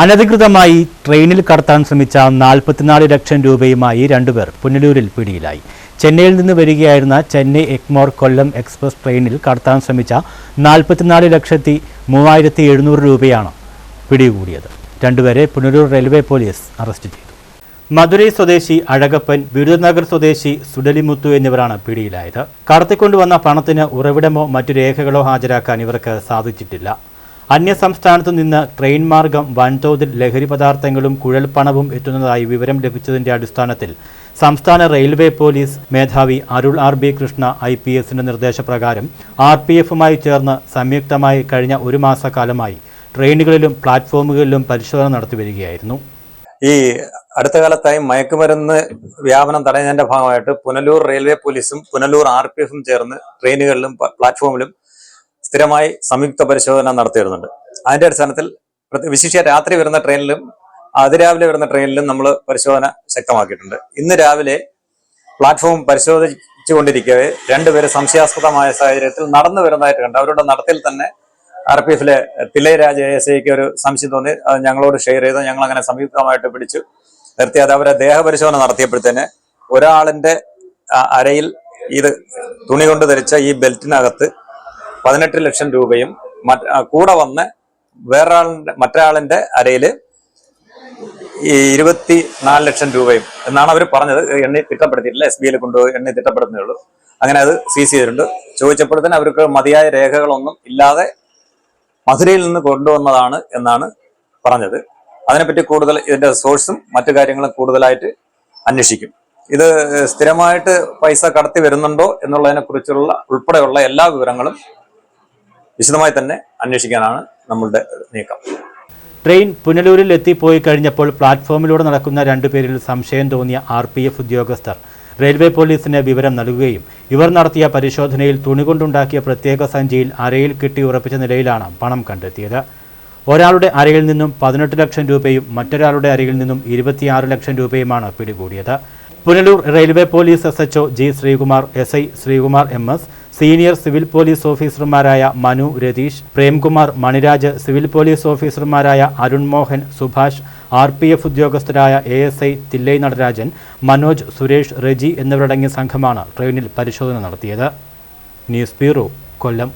അനധികൃതമായി ട്രെയിനിൽ കടത്താൻ ശ്രമിച്ച നാൽപ്പത്തിനാല് ലക്ഷം രൂപയുമായി രണ്ടുപേർ പുനലൂരിൽ പിടിയിലായി. ചെന്നൈയിൽ നിന്ന് വരികയായിരുന്ന ചെന്നൈ എക്മോർ കൊല്ലം എക്സ്പ്രസ് ട്രെയിനിൽ കടത്താൻ ശ്രമിച്ച നാൽപ്പത്തിനാല് ലക്ഷത്തി മൂവായിരത്തി എഴുന്നൂറ് രൂപയാണ് പിടികൂടിയത്. രണ്ടുപേരെ പുനലൂർ റെയിൽവേ പോലീസ് അറസ്റ്റ് ചെയ്തു. മധുരൈ സ്വദേശി അഴകപ്പൻ വിരുദനഗർ സ്വദേശി സുഡലിമുത്തു എന്നിവരാണ് പിടിയിലായത്. കടത്തിക്കൊണ്ടുവന്ന പണത്തിന് ഉറവിടമോ മറ്റു രേഖകളോ ഹാജരാക്കാൻ ഇവർക്ക് സാധിച്ചിട്ടില്ല. അന്യസംസ്ഥാനത്തു നിന്ന് ട്രെയിൻ മാർഗം വൻതോതിൽ ലഹരി പദാർത്ഥങ്ങളും കുഴൽപ്പണവും എത്തുന്നതായി വിവരം ലഭിച്ചതിന്റെ അടിസ്ഥാനത്തിൽ സംസ്ഥാന റെയിൽവേ പോലീസ് മേധാവി Arul R B Krishna I P എസിന്റെ നിർദ്ദേശപ്രകാരം ആർ പി എഫുമായി ചേർന്ന് സംയുക്തമായി കഴിഞ്ഞ ഒരു മാസക്കാലമായി ട്രെയിനുകളിലും പ്ലാറ്റ്ഫോമുകളിലും പരിശോധന നടത്തിവരികയായിരുന്നു ഈ അടുത്ത കാലത്തായി മയക്കുമരുന്ന് വ്യാപനം തടയുന്നതിന്റെ ഭാഗമായിട്ട് പുനലൂർ റെയിൽവേ പോലീസും പുനലൂർ ആർ പി എഫും ചേർന്ന് ട്രെയിനുകളിലും പ്ലാറ്റ്ഫോമിലും സ്ഥിരമായി സംയുക്ത പരിശോധന നടത്തി വരുന്നുണ്ട് അതിന്റെ അടിസ്ഥാനത്തിൽ വിശിഷ്യ രാത്രി വരുന്ന ട്രെയിനിലും അതിരാവിലെ വരുന്ന ട്രെയിനിലും നമ്മൾ പരിശോധന ശക്തമാക്കിയിട്ടുണ്ട്. ഇന്ന് രാവിലെ പ്ലാറ്റ്ഫോം പരിശോധിച്ചുകൊണ്ടിരിക്കവേ രണ്ടുപേര് സംശയാസ്പദമായ സാഹചര്യത്തിൽ നടന്നു വരുന്നതായിട്ട് കണ്ട്. അവരുടെ നടത്തിൽ തന്നെ ആർ പി എഫിലെ തിലൈ രാജ എസ് ഐക്ക് ഒരു സംശയം തോന്നി. അത് ഞങ്ങളോട് ഷെയർ ചെയ്ത്. ഞങ്ങൾ അങ്ങനെ സംയുക്തമായിട്ട് പിടിച്ചു നിർത്തി. അത് അവരെ ദേഹപരിശോധന നടത്തിയപ്പോഴത്തേന് ഒരാളിന്റെ അരയിൽ ഇത് തുണി കൊണ്ട് ധരിച്ച ഈ ബെൽറ്റിനകത്ത് പതിനെട്ട് ലക്ഷം രൂപയും കൂടെ വന്ന് വേറൊരാളിന്റെ മറ്റൊരാളിന്റെ അരയിൽ ഈ ഇരുപത്തി നാല് ലക്ഷം രൂപയും എന്നാണ് അവർ പറഞ്ഞത്. എണ്ണി തിട്ടപ്പെടുത്തിയിട്ടില്ല. എസ് ബി ഐയിൽ കൊണ്ടുപോയി എണ്ണി തിട്ടപ്പെടുന്നേ ഉള്ളൂ. അങ്ങനെ അത് സീസ് ചെയ്തിട്ടുണ്ട്. ചോദിച്ചപ്പോഴത്തേന് അവർക്ക് മതിയായ രേഖകളൊന്നും ഇല്ലാതെ മധുരയിൽ നിന്ന് കൊണ്ടുവന്നതാണ് എന്നാണ് പറഞ്ഞത്. അതിനെപ്പറ്റി കൂടുതൽ ഇതിന്റെ സോഴ്സും മറ്റു കാര്യങ്ങളും കൂടുതലായിട്ട് അന്വേഷിക്കും. ഇത് സ്ഥിരമായിട്ട് പൈസ കടത്തി വരുന്നുണ്ടോ എന്നുള്ളതിനെ കുറിച്ചുള്ള ഉൾപ്പെടെയുള്ള എല്ലാ വിവരങ്ങളും വിശദമായി തന്നെ അന്വേഷിക്കാനാണ് നമ്മളുടെ നീക്കം. ട്രെയിൻ പുനലൂരിൽ എത്തിപ്പോയി കഴിഞ്ഞപ്പോൾ പ്ലാറ്റ്ഫോമിലൂടെ നടക്കുന്ന രണ്ടുപേരിൽ സംശയം തോന്നിയ ആർ പി എഫ് ഉദ്യോഗസ്ഥർ. റെയിൽവേ പോലീസിന് വിവരം നൽകുകയും ഇവർ നടത്തിയ പരിശോധനയിൽ തുണികൊണ്ടുണ്ടാക്കിയ പ്രത്യേക സഞ്ചിയിൽ അരയിൽ കിട്ടി ഉറപ്പിച്ച നിലയിലാണ് പണം കണ്ടെത്തിയത്. ഒരാളുടെ അരയിൽ നിന്നും പതിനെട്ട് ലക്ഷം രൂപയും മറ്റൊരാളുടെ അരയിൽ നിന്നും ഇരുപത്തിയാറ് ലക്ഷം രൂപയുമാണ് പിടികൂടിയത്. Punalur railway police S H O G Sreekumar S I Sreekumar M S senior civil police ഓഫീസർമാരായ മനു രതീഷ് പ്രേംകുമാർ മണിരാജ് സിവിൽ പോലീസ് ഓഫീസർമാരായ Arun Mohan Subhash R P F ഉദ്യോഗസ്ഥരായ A S I Thillai Natarajan Manoj Suresh Reji എന്നിവരടങ്ങിയ സംഘമാണ് ട്രെയിനിൽ പരിശോധന നടത്തിയത്. News bureau Kollam.